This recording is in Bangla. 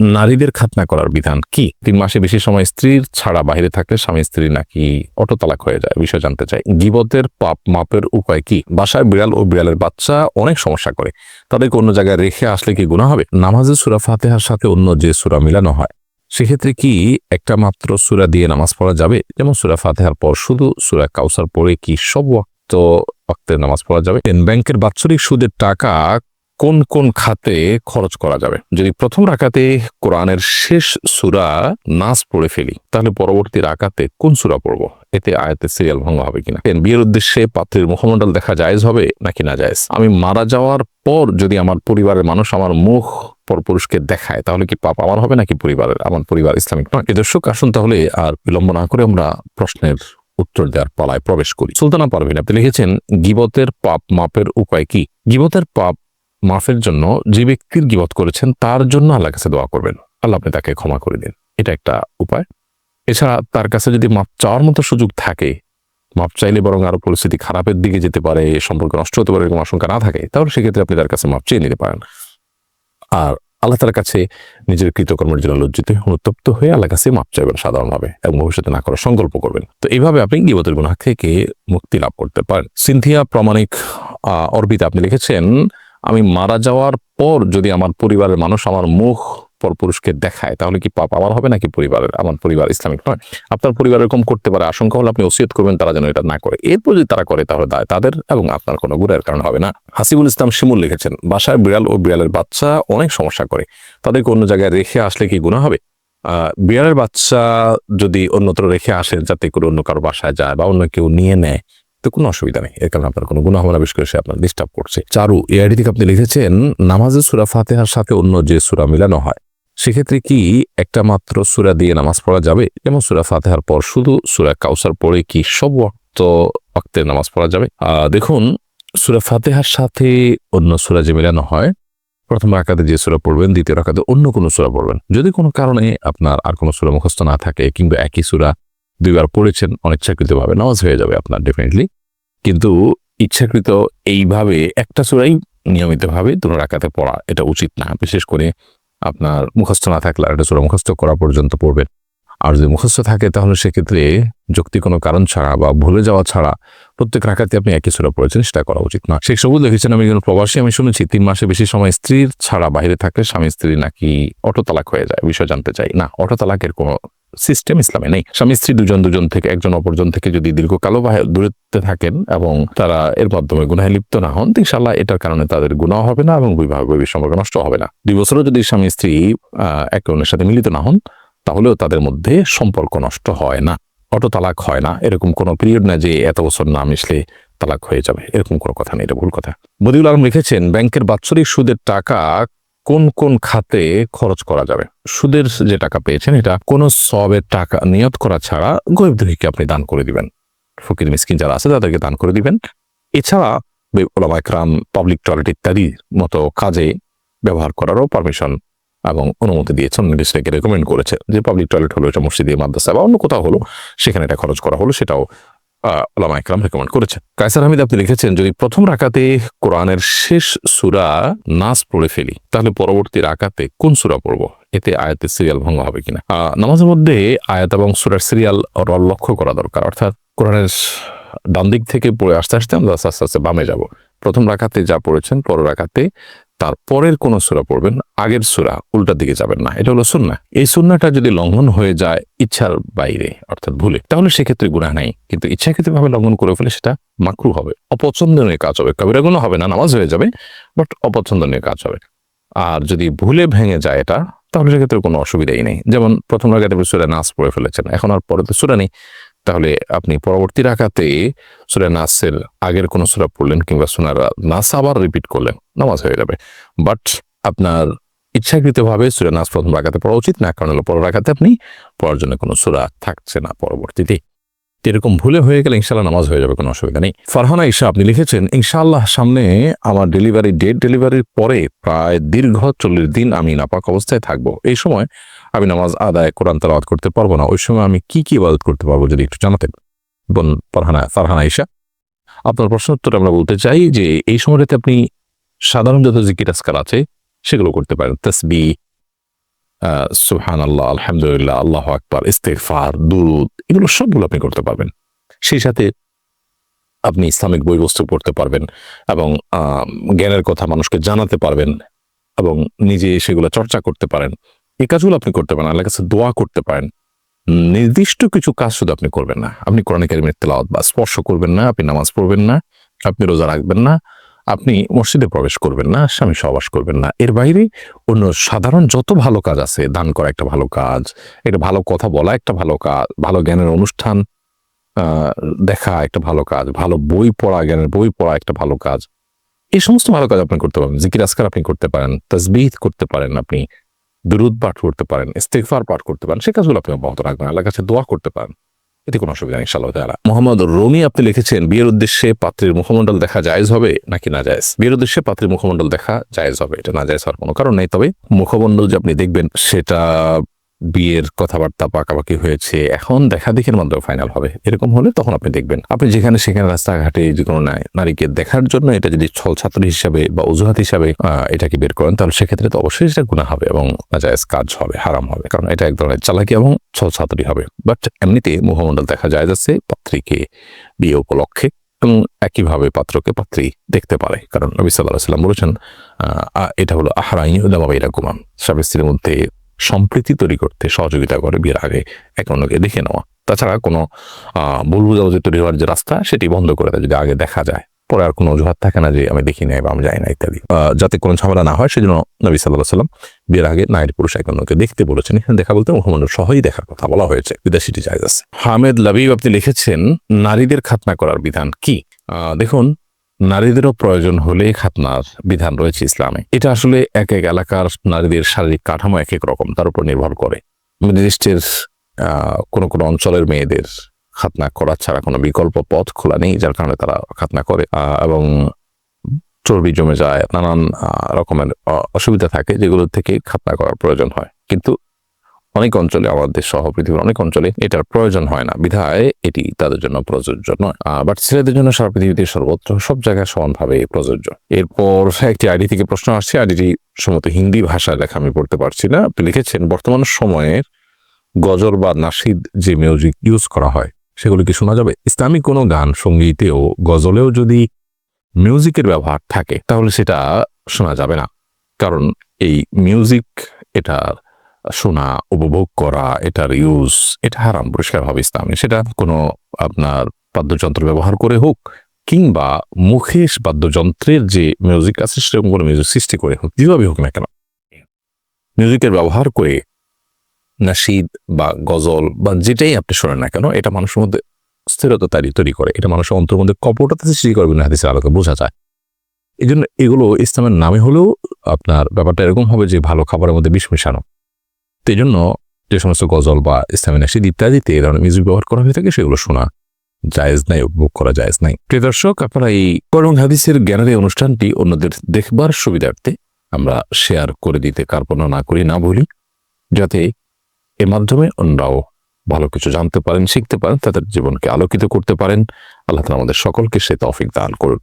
নারীদের খাতনা করার বিধান কি? তিন মাসে বেশি সময় স্ত্রীর ছাড়া বাইরে থাকলে স্বামী, স্ত্রী নাকি অটো তালাক হয়ে যায়? বিষয় জানতে চাই। গিবতের পাপ মাপের উপায় কি? বাসায় বিড়াল ও বিড়ালের বাচ্চা অনেক সমস্যা করে। তাদেরকে অন্য জায়গায় রেখে আসলে কি গুণা হবে? নামাজে সুরা ফাতেহার সাথে অন্য যে সুরা মিলানো হয়, সেক্ষেত্রে কি একটা মাত্র সুরা দিয়ে নামাজ পড়া যাবে? যেমন সুরা ফাতেহার পর শুধু সুরা কাউসার পড়ে কি সব ওয়াক্ত ওয়াক্তে নামাজ পড়া যাবে? ব্যাংকের বাৎসরিক সুদের টাকা কোন কোন খাতে খরচ করা যাবে? যদি প্রথম রাকাতে কোরআনের শেষ সুরা নাচ পড়ে ফেলি, তাহলে পরবর্তী রাকাতে কোন সুরা পড়ব? এতে আয়াতে সিরিয়াল ভঙ্গ হবে কিনা? বিয়ের উদ্দেশ্যে পাত্রের মুখমণ্ডল দেখা জায়েজ হবে নাকি না জায়েজ? আমি মারা যাওয়ার পর যদি আমার পরিবারের মানুষ আমার মুখ পরপুরুষকে দেখায়, তাহলে কি পাপ আমার হবে নাকি পরিবারের? আমার পরিবার ইসলামিক নয়। এ দর্শক, আসুন তাহলে আর বিলম্ব না করে আমরা প্রশ্নের উত্তর দেওয়ার পালায় প্রবেশ করি। সুলতানা পারভিন আপনি লিখেছেন, গিবতের পাপ মাপের উপায় কি? গিবতের পাপ মাফের জন্য যে ব্যক্তির গিবত করেছেন, তার জন্য আল্লাহ কাছে দোয়া করবেন। আল্লাহ আপনি তাকে ক্ষমা করে দিন। এটা একটা উপায়। এছাড়া তার কাছে যদি মাপ চাওয়ার মতো সুযোগ থাকে মাপ চাইলে বরং আরও পরিস্থিতি খারাপের দিকে যেতে পারে সম্পর্ক নষ্ট হতে পারে এরকম আশঙ্কা না থাকে, তাহলে সেক্ষেত্রে আপনি তার কাছে মাপ চেয়ে নিতে পারেন। আর আল্লাহ তার কাছে নিজের কৃতকর্মের জন্য লজ্জিত অনুতপ্ত হয়ে আল্লাহ কাছে মাপ চাইবেন সাধারণভাবে এবং ভবিষ্যতে না করার সংকল্প করবেন। তো এইভাবে আপনি গিবতের গুণা থেকে মুক্তি লাভ করতে পারেন। সিন্থিয়া প্রামাণিক অর্বিতা আপনি লিখেছেন আমি মারা যাওয়ার পর যদি আমার পরিবারের মানুষ আমার মুখ পরপুরুষকে দেখায়, তাহলে কি পাপ আমার হবে নাকি পরিবারের? আমার পরিবার ইসলামিক নয়। আপনার পরিবার এরকম করতে পারে, আশঙ্কা হলে আপনি ওসিয়ত করবেন, তারা যেন এটা না করে। এরপর যদি তারা করে, তাহলে দায় তাদের এবং আপনার কোনো গুণের কারণ হবে না। হাসিবুল ইসলাম শিমুল লিখেছেন, বাসায় বিড়াল ও বিড়ালের বাচ্চা অনেক সমস্যা করে। তাদেরকে অন্য জায়গায় রেখে আসলে কি গুণা হবে? বিড়ালের বাচ্চা যদি অন্যত্র রেখে আসে, যাতে করে অন্য কারও বাসায় যায় বা অন্য কেউ নিয়ে নেয় তো কোনো অসুবিধা নেই। এর কারণে আপনার কোনো গুণা হবে না করে সে আপনার ডিস্টার্ব করছে। চারু এআইডি থেকে আপনি লিখেছেন নামাজে সুরা ফাতেহার সাথে অন্য যে সুরা মিলানো হয়, সেক্ষেত্রে কি একটা মাত্র সুরা দিয়ে নামাজ পড়া যাবে? যেমন সুরা ফাতেহার পর শুধু সুরা কাউসার পড়ে কি সব ওয়াক্ত, ওয়াক্তে নামাজ পড়া যাবে? দেখুন, সুরা ফাতেহার সাথে অন্য সুরা যে মিলানো হয়, প্রথম রাকাতে যে সুরা পড়বেন, দ্বিতীয় রাকাতে অন্য কোনো সুরা পড়বেন। যদি কোনো কারণে আপনার আর কোনো সুরা মুখস্থ না থাকে, কিংবা একই সুরা দুইবার পড়েছেন, অনিচ্ছাকৃতভাবে নামাজ হয়ে যাবে আপনার ডেফিনেটলি কিন্তু ইচ্ছাকৃত এইভাবে একটা সুরাই নিয়মিতভাবে দুটো রাখাতে পড়া এটা উচিত না। বিশেষ করে আপনার মুখস্থ না থাকলে একটা সুরা মুখস্থ করা পর্যন্ত পড়বেন। আর যদি মুখস্থ থাকে, তাহলে সেক্ষেত্রে যুক্তি কোনো কারণ ছাড়া বা ভুলে যাওয়া ছাড়া প্রত্যেক রাখাতে আপনি একই সুরা পড়েছেন, সেটা করা উচিত না শেখ সবুজ লিখেছেন, আমি একজন প্রবাসী, আমি শুনেছি তিন মাসে বেশি সময় স্ত্রীর ছাড়া বাইরে থাকলে স্বামী স্ত্রী নাকি অটো তালাক হয়ে যায়, বিষয় জানতে চাই। না অটো তালাকের কোনো সিস্টেম ইসলামে নেই। স্বামী স্ত্রী দুজন দুজন থেকে, একজন অপরজন থেকে যদি দীর্ঘকালও বাহে- দূরত্বে থাকেন এবং তারা এর মাধ্যমে গুনাহে লিপ্ত না হন ইনশাল্লাহ এটার কারণে তাদের গুণাও হবে না এবং বিবাহ সম্পর্ক নষ্ট হবে না। দুই বছরও যদি স্বামী স্ত্রী একে অন্যের সাথে মিলিত না হন তাহলেও তাদের মধ্যে সম্পর্ক নষ্ট হয় না অটো তালাক হয় না। এরকম কোনো পিরিয়ড না যে এত বছর না মিশলে তালাক হয়ে যাবে। এরকম কোনো কথা নেই, এটা ভুল কথা। বদিউল আলম লিখেছেন, ব্যাংকের বাৎসরিক সুদের টাকা কোন কোন খাতে খরচ করা যাবে? সুদের যে টাকা পেয়েছেন, এটা কোনো সবের টাকা নিয়ত করা ছাড়া গরিব আপনি দান করে দিবেন। ফকির মিসকিন যারা আছে, তাদেরকে দান করে দিবেন। এছাড়া ওলামা একরাম পাবলিক টয়লেট ইত্যাদির মতো কাজে ব্যবহার করারও পারমিশন এবং অনুমতি দিয়েছেন নির্দেশকে রেকমেন্ড করেছে যে পাবলিক টয়লেট হলো এটা মসজিদে মাদ্রাসা বা অন্য কোথাও হলো সেখানে এটা খরচ করা হলো সেটাও আহ, ওলামা একরাম রেকমেন্ড করেছে। কায়সার হামিদ আপনি লিখেছেন যদি প্রথম রাকাতে কোরআনের শেষ সুরা নাচ পড়ে ফেলি তাহলে পরবর্তী রাকাতে কোন সুরা পড়ব? এতে আয়াতের সিরিয়াল ভঙ্গ হবে কিনা? নামাজের মধ্যে আয়াত এবং সুরার সিরিয়াল লক্ষ্য করা দরকার। অর্থাৎ কোরআনের ডান দিক থেকে পড়ে আসতে আসতে আমরা আস্তে আস্তে বামে যাব। প্রথম রাখাতে যা পড়েছেন পর রাখাতে তার পরের কোন সুরা পড়বেন, আগের সুরা উল্টার দিকে যাবেন না। এটা হলো সুন্না এই সুন্নাটা যদি লঙ্ঘন হয়ে যায় ইচ্ছার বাইরে, অর্থাৎ ভুলে, তাহলে সেক্ষেত্রে গুণা নাই। কিন্তু ইচ্ছাকৃত ভাবে লঙ্ঘন করে ফেলে সেটা মাকরু হবে। অপছন্দনীয় কাজ হবে। কবিরা গুণ হবে না, নামাজ হয়ে যাবে বাট অপছন্দনীয় কাজ হবে। আর যদি ভুলে ভেঙে যায় এটা, তাহলে সেক্ষেত্রে কোনো অসুবিধাই নেই। যেমন প্রথম রাখাতে সুরা নাচ পড়ে ফেলেছেন, এখন আর পরে তো সুরা নেই। তাহলে আপনি পরবর্তী রাখাতে সুরা নাসের আগের কোনো সুরা পড়লেন কিংবা সুনার নাস আবার রিপিট করলেন, নামাজ হয়ে যাবে। বাট আপনার ইচ্ছাকৃতভাবে সুরা নাস প্রথম রাখাতে পড়া উচিত না, কারণ পর রাখাতে আপনি পড়ার জন্য কোনো সুরা থাকছে না পরবর্তীতে। এরকম ভুলে হয়ে গেলে ইনশাল্লাহ নামাজ হয়ে যাবে, কোনো অসুবিধা নেই। ফারহানা ঈশা, আপনি লিখেছেন, ইনশাআল্লাহ, সামনে আমার ডেলিভারি ডেট ডেলিভারির পরে প্রায় দীর্ঘ চল্লিশ দিন আমি নাপাক অবস্থায় থাকব। এই সময় আমি নামাজ আদায় কোরআন তালাওয়াত করতে পারব না। ওই সময় আমি কি কি ইবাদত করতে পারব যদি একটু জানাতেন? বোন ফারহানা ফারহানা ঈশা আপনার প্রশ্ন উত্তর আমরা বলতে চাই যে এই সময়টাতে আপনি সাধারণ যত জিকির আজকাল আছে, সেগুলো করতে পারেন। তসবি সুহান আল্লাহ আলহামদুলিল্লাহ, আল্লাহ আকবার ইস্তেফার দুরুদ, এগুলো সবগুলো আপনি করতে পারবেন। সেই সাথে আপনি ইসলামিক বইবস্তু পড়তে পারবেন এবং জ্ঞানের কথা মানুষকে জানাতে পারবেন এবং নিজে সেগুলো চর্চা করতে পারেন। এই কাজগুলো আপনি করতে পারেন, আল্লাহর কাছে দোয়া করতে পারেন। নির্দিষ্ট কিছু কাজ শুধু আপনি করবেন না। আপনি কোরআন কারিমের তেলাওয়াত বা স্পর্শ করবেন না, আপনি নামাজ পড়বেন না, আপনি রোজা রাখবেন না, আপনি মসজিদে প্রবেশ করবেন না, স্বামী সহবাস করবেন না। এর বাইরে অন্য সাধারণ যত ভালো কাজ আছে, দান করা একটা ভালো কাজ, একটা ভালো কথা বলা একটা ভালো কাজ ভালো জ্ঞানের অনুষ্ঠান দেখা একটা ভালো কাজ, ভালো বই পড়া, জ্ঞানের বই পড়া একটা ভালো কাজ, এই সমস্ত ভালো কাজ আপনি করতে পারেন জিকির আজকার আপনি করতে পারেন তসবিহ করতে পারেন আপনি। দুরুদ পাঠ করতে পারেন ইস্তেকফার পাঠ করতে পারেন সে কাজগুলো আপনি অব্যাহত রাখবেন আল্লাহ কাছে দোয়া করতে পারেন। এতে কোনো অসুবিধা নেই সাল্লাহ তালা মোহাম্মদ রমি আপনি লিখেছেন বিয়ের উদ্দেশ্যে পাত্রের মুখমণ্ডল দেখা জায়েজ হবে নাকি না জায়েজ? বিয়ের উদ্দেশ্যে পাত্রের মুখমণ্ডল দেখা জায়েজ হবে এটা না জায়েজ হওয়ার কোনো কারণ নেই তবে মুখমণ্ডল যে আপনি দেখবেন সেটা বিয়ের কথাবার্তা পাকাপাকি হয়েছে, এখন দেখা দেখের মাধ্যমে ফাইনাল হবে। এরকম হলে তখন আপনি দেখবেন। আপনি যেখানে সেখানে রাস্তাঘাটে যে কোনো নারীকে দেখার জন্য এটা যদি ছল ছাত্র হিসাবে বা অজুহাত হিসাবে এটাকে বের করেন, তাহলে সেক্ষেত্রে তো অবশ্যই সেটা গুণা হবে এবং নাজায়েজ কাজ হবে, হারাম হবে। কারণ এটা এক ধরনের চালাকি এবং ছল ছাত্রী হবে। বাট এমনিতে মুখমণ্ডল দেখা যায় যাচ্ছে পাত্রীকে বিয়ে উপলক্ষে এবং একইভাবে পাত্রকে পাত্রী দেখতে পারে। কারণ নবী সাল্লাহ সাল্লাম বলেছেন এটা হলো আহারাই উদামাবাইরা কুমাম স্বামী স্ত্রীর মধ্যে সম্প্রীতি তৈরি করতে সহযোগিতা করে বিয়ের আগে এক অন্যকে দেখে নেওয়া। তাছাড়া কোনো ভুল বুঝাবুঝি তৈরি হওয়ার যে রাস্তা, সেটি বন্ধ করে দেয় যদি আগে দেখা যায়। পরে আর কোনো অজুহাত থাকে না যে আমি দেখি নাই বা আমি যাই না ইত্যাদি। যাতে কোনো ঝামেলা না হয়, সেজন্য নবী সাল্লাহ সাল্লাম বিয়ের আগে নারী পুরুষ এক অন্যকে দেখতে বলেছেন। এখানে দেখা বলতে মুহাম্মদ সহই দেখার কথা বলা হয়েছে। বিদেশিটি জায়গা আছে। হামেদ লাবিব আপনি লিখেছেন, নারীদের খাতনা করার বিধান কি? দেখুন নারীদেরও প্রয়োজন হলে খাতনার বিধান রয়েছে ইসলামে। এটা আসলে এক এক এলাকার নারীদের শারীরিক কাঠামো এক এক রকম তার উপর নির্ভর করে। আহ, কোনো কোনো অঞ্চলের মেয়েদের খাতনা করা ছাড়া কোনো বিকল্প পথ খোলা নেই যার কারণে তারা খাতনা করে এবং চর্বি জমে যায় নানান রকমের অসুবিধা থাকে যেগুলো থেকে খাতনা করার প্রয়োজন হয়। কিন্তু অনেক অঞ্চলে আমাদের সহ পৃথিবীর অনেক অঞ্চলে এটার প্রয়োজন হয় না। বিধায় এটি তাদের জন্য প্রযোজ্য নয়। বাট ছেলেদের জন্য সারা পৃথিবীতে সর্বত্র সব জায়গায় সমানভাবে প্রযোজ্য। এরপর একটি আইডি থেকে প্রশ্ন আসছে। আইডিটি সম্ভবত হিন্দি ভাষায় লেখা, আমি পড়তে পারছি না। আপনি লিখেছেন, বর্তমান সময়ের গজল বা নাসিদ যে মিউজিক ইউজ করা হয়, সেগুলো কি শোনা যাবে? ইসলামিক কোনো গান, সঙ্গীতেও, গজলেও যদি মিউজিকের ব্যবহার থাকে, তাহলে সেটা শোনা যাবে না। কারণ এই মিউজিক এটা শোনা উপভোগ করা এটার ইউজ এটা হারাম পরিষ্কারভাবে ইসলামে। সেটা কোনো আপনার বাদ্যযন্ত্র ব্যবহার করে হোক কিংবা মুখে বাদ্যযন্ত্রের যে মিউজিক আছে সেরকম কোনো মিউজিক সৃষ্টি করে হোক যেভাবে হোক না কেন। মিউজিকের ব্যবহার করে নাসিদ বা গজল বা যেটাই আপনি শোনেন না কেন এটা মানুষের মধ্যে স্থিরতা তৈরি তৈরি করে। এটা মানুষের অন্তর মধ্যে কপটতা সৃষ্টি করবে না হাদিসের আলোকে বোঝা যায়। এই জন্য এগুলো ইসলামের নামে হলেও আপনার ব্যাপারটা এরকম হবে যে ভালো খাবারের মধ্যে বিষ মেশানো। তো এই জন্য যে সমস্ত গজল বা ইসলামী নাসিদ ইত্যাদিতে এই ধরনের মিউজিক ব্যবহার করা হয়ে থাকে, সেগুলো শোনা জায়েজ নাই, উপভোগ করা জায়েজ নাই। প্রিয় দর্শক, আপনারা এই করং হাদিসের জ্ঞানের এই অনুষ্ঠানটি অন্যদের দেখবার সুবিধার্থে আমরা শেয়ার করে দিতে কার্পণ্য না করি, না বলি যাতে এর মাধ্যমে অন্যরাও ভালো কিছু জানতে পারেন, শিখতে পারেন, তাদের জীবনকে আলোকিত করতে পারেন। আল্লাহ তালা আমাদের সকলকে সে তফিক দান করুন।